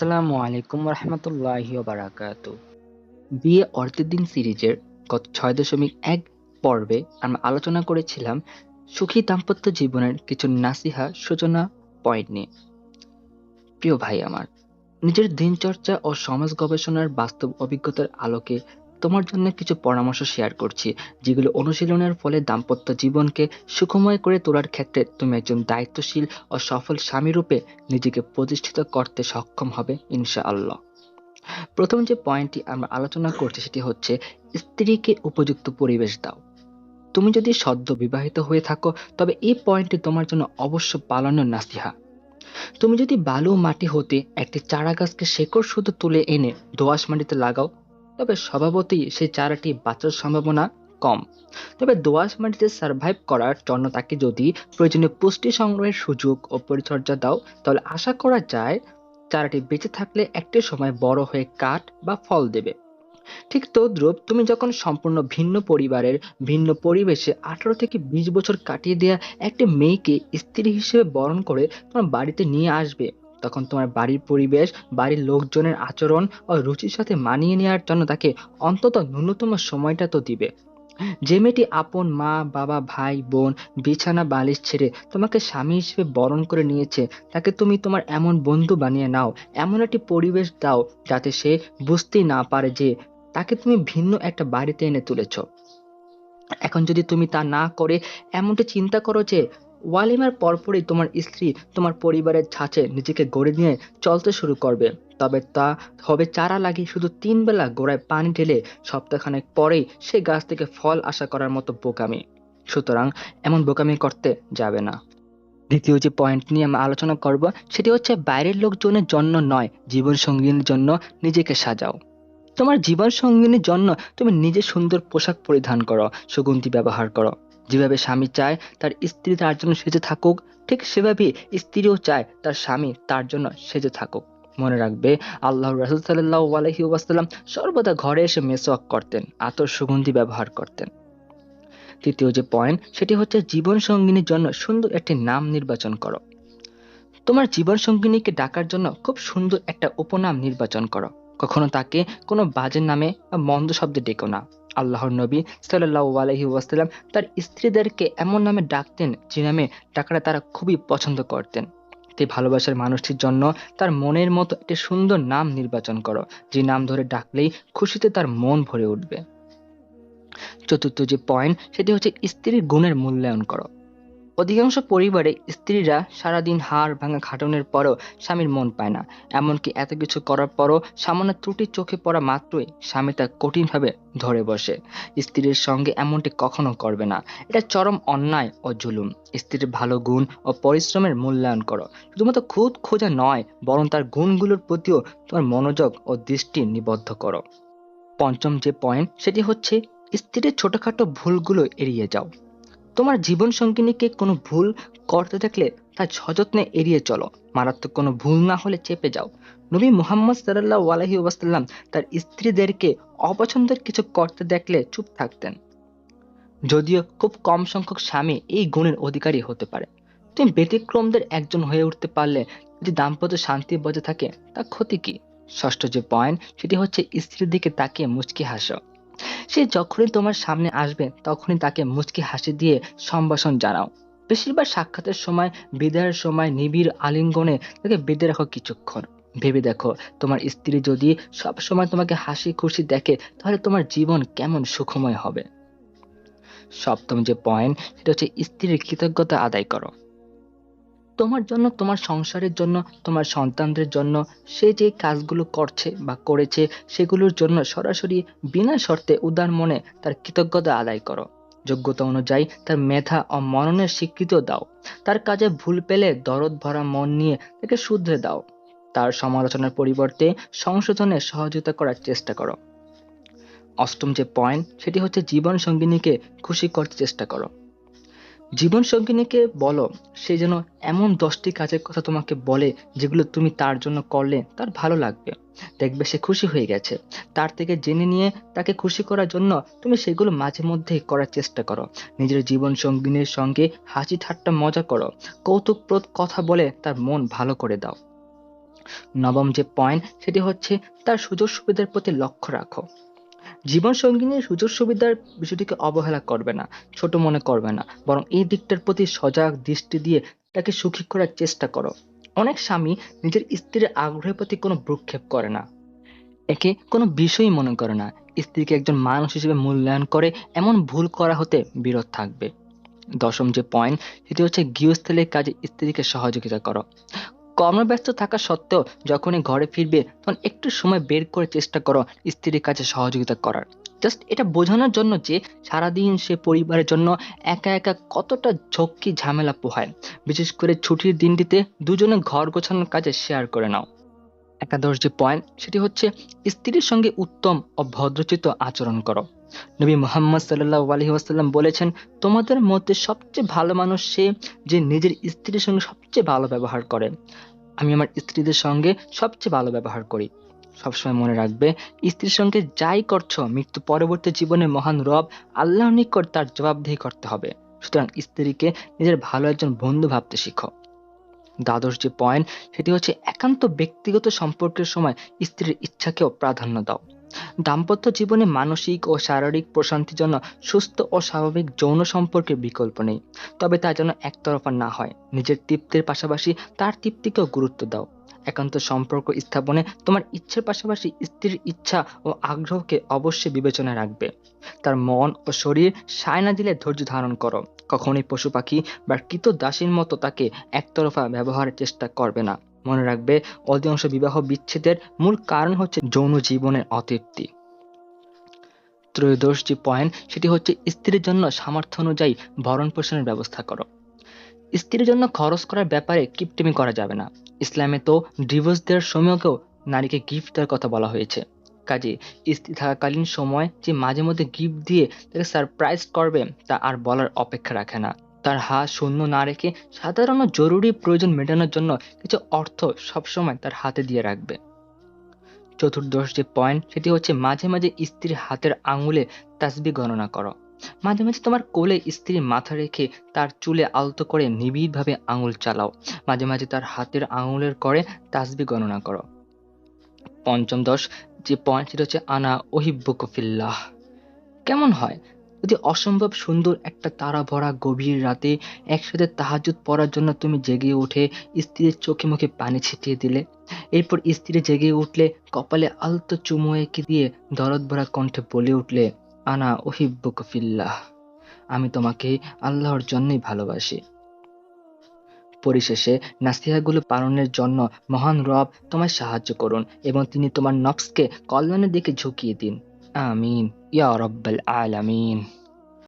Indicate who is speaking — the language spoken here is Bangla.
Speaker 1: আসসালামু আলাইকুম রহমতুল্লাহি বারাকাত বিয়ে অর্ধের দিন সিরিজের গত ছয় দশমিক এক পর্বে আমরা আলোচনা করেছিলাম সুখী দাম্পত্য জীবনের কিছু নাসিহা সূচনা পয়েন্ট নিয়ে। প্রিয় ভাই আমার, নিজের দিনচর্চা ও সমাজ গবেষণার বাস্তব অভিজ্ঞতার আলোকে তোমার জন্য কিছু পরামর্শ শেয়ার করছি, যেগুলো অনুশীলনের ফলে দাম্পত্য জীবনকে সুখময় করে তোলার ক্ষেত্রে তুমি একজন দায়িত্বশীল ও সফল স্বামী রূপে নিজেকে প্রতিষ্ঠিত করতে সক্ষম হবে, ইনশাআল্লাহ। প্রথম যে পয়েন্টটি আমরা আলোচনা করছি সেটি হচ্ছে, স্ত্রীকে উপযুক্ত পরিবেশ দাও। তুমি যদি সদ্য বিবাহিত হয়ে থাকো, তবে এই পয়েন্টটি তোমার জন্য অবশ্য পালানোর নাসিহা। তুমি যদি বালু মাটি হতে একটি চারা গাছকে শেকড় শুধু তুলে এনে দোআঁশ মাটিতে লাগাও তবে স্বভাবতই সেই চারাটি বাঁচার সম্ভাবনা কম। তবে দোআঁশ মাটিতে সার্ভাইভ করার জন্য তাকে যদি প্রয়োজনীয় পুষ্টি সংগ্রহের সুযোগ ও পরিচর্যা দাও, তাহলে আশা করা যায় চারাটি বেঁচে থাকলে একটি সময় বড় হয়ে কাঠ বা ফল দেবে। ঠিক তদ্রুপ তুমি যখন সম্পূর্ণ ভিন্ন পরিবারের, ভিন্ন পরিবেশে আঠারো থেকে বিশ বছর কাটিয়ে দেওয়া একটি মেয়েকে স্ত্রী হিসেবে বরণ করে তোমার বাড়িতে নিয়ে আসবে তখন তোমার বাড়ির পরিবেশ, বাড়ির লোকজনের আচরণ ও রুচির সাথে মানিয়ে নেওয়ার জন্য তাকে অন্তত ন্যূনতম সময়টা তো দিবে। যে মেয়েটি আপন মা, বাবা, ভাই, বোন, বিছানা, বালিশ ছেড়ে তোমাকে স্বামী হিসেবে বরণ করে নিয়েছে, তাকে তুমি তোমার এমন বন্ধু বানিয়ে নাও, এমন একটি পরিবেশ দাও যাতে সে বুঝতেই না পারে যে তাকে তুমি ভিন্ন একটা বাড়িতে এনে তুলেছ। এখন যদি তুমি তা না করে এমনটি চিন্তা করো যে ওয়ালিমার পরপরই তোমার স্ত্রী তোমার পরিবারের ছাঁচে নিজেকে গড়ে নিয়ে চলতে শুরু করবে। তবে তা হবে চারা লাগিয়ে শুধু তিন বেলা গোড়ায় পানি ঢেলে সপ্তাহখানেক পরেই সে গাছ থেকে ফল আশা করার মতো বোকামি। সুতরাং এমন বোকামি করতে যাবে না। দ্বিতীয় যে পয়েন্ট নিয়ে আমরা আলোচনা করব, সেটি হচ্ছে বাইরের লোকজনের জন্য নয় জীবন সঙ্গিনীর জন্য নিজেকে সাজাও। তোমার জীবন সঙ্গিনীর জন্য তুমি নিজে সুন্দর পোশাক পরিধান করো, সুগন্ধি ব্যবহার করো। যেভাবে স্বামী চায় তার স্ত্রী তার জন্য সেজে থাকুক, ঠিক সেভাবে স্ত্রীও চায় তার স্বামী তার জন্য সেজে থাকুক। মনে রাখবে আল্লাহ রাসুল সাল্লাহ আলহি ওয়াসাল্লাম সর্বদা ঘরে এসে মেসওয়াক করতেন, আতর সুগন্ধি ব্যবহার করতেন। তৃতীয় যে পয়েন্ট সেটি হচ্ছে জীবন সঙ্গিনীর জন্য সুন্দর একটি নাম নির্বাচন করো। তোমার জীবন সঙ্গিনীকে ডাকার জন্য খুব সুন্দর একটা উপনাম নির্বাচন করো। কখনো তাকে কোনো বাজে নামে বা মন্দ শব্দে ডেকো না। আল্লাহর নবী সাল্লাহ আলহি ওয়াসাল্লাম তার স্ত্রীদেরকে এমন নামে ডাকতেন যে নামে ডাকাটা তারা খুবই পছন্দ করতেন। তাই ভালোবাসার মানুষটির জন্য তার মনের মতো একটি সুন্দর নাম নির্বাচন করো, যে নাম ধরে ডাকলেই খুশিতে তার মন ভরে উঠবে। চতুর্থ যে পয়েন্ট সেটি হচ্ছে স্ত্রীর গুণের মূল্যায়ন করো। অধিকাংশ পরিবারে স্ত্রীরা সারাদিন হাড় ভাঙা খাটনের পরও স্বামীর মন পায় না। এমনকি এত কিছু করার পরও সামান্য ত্রুটি চোখে পড়া মাত্রই স্বামী তা কঠিনভাবে ধরে বসে। স্ত্রীর সঙ্গে এমনটি কখনো করবে না। এটা চরম অন্যায় ও জুলুম। স্ত্রীর ভালো গুণ ও পরিশ্রমের মূল্যায়ন করো। শুধুমাত্র খুদ খোঁজা নয়, বরং তার গুণগুলোর প্রতিও তোমার মনোযোগ ও দৃষ্টি নিবদ্ধ করো। পঞ্চম যে পয়েন্ট সেটি হচ্ছে, স্ত্রীর ছোটখাটো ভুলগুলো এড়িয়ে যাও। তোমার জীবন সঙ্গিনীকে কোনো ভুল করতে দেখলে তা সযত্নে এড়িয়ে চলো। মারাত্মক কোনো ভুল না হলে চেপে যাও। নবী মুহাম্মদ সাল্লাহ আলহি ওয়াসাল্লাম তার স্ত্রীদেরকে অপছন্দের কিছু করতে দেখলে চুপ থাকতেন। যদিও খুব কম সংখ্যক স্বামী এই গুণের অধিকারী হতে পারে। তুমি ব্যতিক্রমদের একজন হয়ে উঠতে পারলে যদি দাম্পত্য শান্তি বজায় থাকে তা ক্ষতি কি? ষষ্ঠ যে পয়েন্ট সেটি হচ্ছে স্ত্রীর দিকে তাকিয়ে মুচকি হাসো। সে যখনই তোমার সামনে আসবে, তখনই তাকে মুচকি হাসি দিয়ে সম্ভাষণ জানাও। বেশিরভাগ সাক্ষাতের সময়, বিদায়ের সময় নিবিড় আলিঙ্গনে তাকে বেঁধে রাখো কিছুক্ষণ। ভেবে দেখো, তোমার স্ত্রী যদি সব সময় তোমাকে হাসি খুশি দেখে, তাহলে তোমার জীবন কেমন সুখময় হবে। সপ্তম যে পয়েন্ট সেটা হচ্ছে স্ত্রীর কৃতজ্ঞতা আদায় করো। তোমার জন্য, তোমার সংসারের জন্য, তোমার সন্তানদের জন্য সে যে কাজগুলো করছে বা করেছে, সেগুলোর জন্য সরাসরি বিনা শর্তে উদার মনে তার কৃতজ্ঞতা আদায় করো। যোগ্যতা অনুযায়ী তার মেধা ও মননের স্বীকৃতিও দাও। তার কাজে ভুল পেলে দরদ ভরা মন নিয়ে তাকে শুধরে দাও। তার সমালোচনার পরিবর্তে সংশোধনে সহযোগিতা করার চেষ্টা করো। অষ্টম যে পয়েন্ট সেটি হচ্ছে জীবন সঙ্গিনীকে খুশি করতে চেষ্টা করো। জীবন সঙ্গিনীকে বলো, সে যেন এমন দশটি কাজের কথা তোমাকে বলে, যেগুলো তুমি তার জন্য করলে তার ভালো লাগবে। দেখবে সে খুশি হয়ে গেছে। তার থেকে জেনে নিয়ে তাকে খুশি করার জন্য তুমি সেগুলো মাঝে মধ্যেই করার চেষ্টা করো। নিজের জীবন সঙ্গিনীর সঙ্গে হাসি ঠাট্টা মজা করো। কৌতুকপ্রদ কথা বলে তার মন ভালো করে দাও। নবম যে পয়েন্ট সেটি হচ্ছে তার সুযোগ সুবিধার প্রতি লক্ষ্য রাখো। জীবন সঙ্গিনীর সুযোগ সুবিধার বিষয়টিকে অবহেলা করবে না, ছোট মনে করবে না, বরং এই দিকটার প্রতি সজাগ দৃষ্টি দিয়ে তাকে সুখী করার চেষ্টা করো। অনেক স্বামী নিজের স্ত্রীর আগ্রহের প্রতি কোনো ভ্রুক্ষেপ করে না। একে কোনো বিষয়ই মনে করে না। স্ত্রীকে একজন মানুষ হিসেবে মূল্যায়ন করে এমন ভুল করা হতে বিরত থাকবে। দশম যে পয়েন্ট সেটি হচ্ছে গৃহস্থলের কাজে স্ত্রীকে সহযোগিতা করো। কর্মব্যস্ত থাকা সত্ত্বেও যখনই ঘরে ফিরবে, তখন একটু সময় বের করে চেষ্টা করো স্ত্রীর কাছে সহযোগিতা করার। জাস্ট এটা বোঝানোর জন্য যে সারাদিন সে পরিবারের জন্য একা একা কতটা ঝক্কি ঝামেলা পোহায়। বিশেষ করে ছুটির দিনটিতে দুজনে ঘর গোছানোর কাজে শেয়ার করে নাও। একাদশ যে পয়েন্ট সেটি হচ্ছে স্ত্রীর সঙ্গে উত্তম ও ভদ্রচিত আচরণ করো। নবী মোহাম্মদ সাল্লাহ আলহি ওয়াসাল্লাম বলেছেন, তোমাদের মধ্যে সবচেয়ে ভালো মানুষ সে যে নিজের স্ত্রীর সঙ্গে সবচেয়ে ভালো ব্যবহার করে। আমি আমার স্ত্রীদের সঙ্গে সবচেয়ে ভালো ব্যবহার করি। সবসময় মনে রাখবে, স্ত্রীর সঙ্গে যাই করছ, মৃত্যু পরবর্তী জীবনে মহান রব আল্লাহ নিকট তার জবাবদিহি করতে হবে। সুতরাং স্ত্রীকে নিজের ভালো একজন বন্ধু ভাবতে শিখো। দ্বাদশ যে পয়েন্ট সেটি হচ্ছে একান্ত ব্যক্তিগত সম্পর্কের সময় স্ত্রীর ইচ্ছাকেও প্রাধান্য দাও। দাম্পত্য জীবনে মানসিক ও শারীরিক প্রশান্তির জন্য সুস্থ ও স্বাভাবিক যৌন সম্পর্কের বিকল্প নেই। তবে তা যেন একতরফা না হয়। নিজের তৃপ্তির পাশাপাশি তার তৃপ্তিকেও গুরুত্ব দাও। একান্ত সম্পর্ক স্থাপনে তোমার ইচ্ছার পাশাপাশি স্ত্রীর ইচ্ছা ও আগ্রহকে অবশ্যই বিবেচনায় রাখবে। তার মন ও শরীর সায় না দিলে ধৈর্য ধারণ করো। কখনোই পশু পাখি বা কৃত দাসীর মতো তাকে একতরফা ব্যবহারের চেষ্টা করবে না। মনে রাখবে, অধিকাংশ বিবাহ বিচ্ছেদের মূল কারণ হচ্ছে যৌন জীবনের অতৃপ্তি। ত্রয়োদশ যে পয়েন্ট সেটি হচ্ছে স্ত্রীর জন্য সামর্থ্য অনুযায়ী ভরণ পোষণের ব্যবস্থা করো। স্ত্রীর জন্য খরচ করার ব্যাপারে কিপটিমি করা যাবে না। ইসলামে তো ডিভোর্স দেওয়ার সময়কেও নারীকে গিফট দেওয়ার কথা বলা হয়েছে। কাজে স্ত্রী থাকাকালীন সময় যে মাঝে মধ্যে গিফট দিয়ে তাকে সারপ্রাইজ করবে, তা আর বলার অপেক্ষা রাখে না। তার হাত শূন্য না রেখে সাধারণ জরুরি প্রয়োজন মেটানোর জন্য কিছু অর্থ সবসময় তার হাতে দিয়ে রাখবে। চতুর্দশ যে পয়েন্ট সেটি হচ্ছে মাঝে মাঝে স্ত্রীর হাতের আঙুলে তাসবি গণনা করো। মাঝে মাঝে তোমার কোলে স্ত্রীর মাথা রেখে তার চুলে আলতো করে নিবিড়ভাবে আঙুল চালাও। মাঝে মাঝে তার হাতের আঙুলের করে তাসবি গণনা করো। পঞ্চম দশ, যে পয়েন্ট সেটা হচ্ছে আনা ওহিব্বুকফিল্লাহ কেমন হয়? যদি অসম্ভব সুন্দর একটা তারা ভরা গভীর রাতে একসাথে তাহাজুদ পড়ার জন্য তুমি জেগে উঠে স্ত্রীর চোখে মুখে পানি ছিটিয়ে দিলে, এরপর স্ত্রী জেগে উঠলে কপালে আলতো চুমু এঁকে দিয়ে দরদ ভরা কণ্ঠে বলে উঠলে আনা ওহিব্বুক ফিল্লাহ। আমি তোমাকে আল্লাহর জন্যই ভালোবাসি। পরিশেষে নাসিহাগুলো পালনের জন্য মহান রব তোমায় সাহায্য করুন এবং তিনি তোমার নফসকে কল্যাণের দিকে ঝুঁকিয়ে দিন। আমিন। ইয়া রব্বাল আলামিন।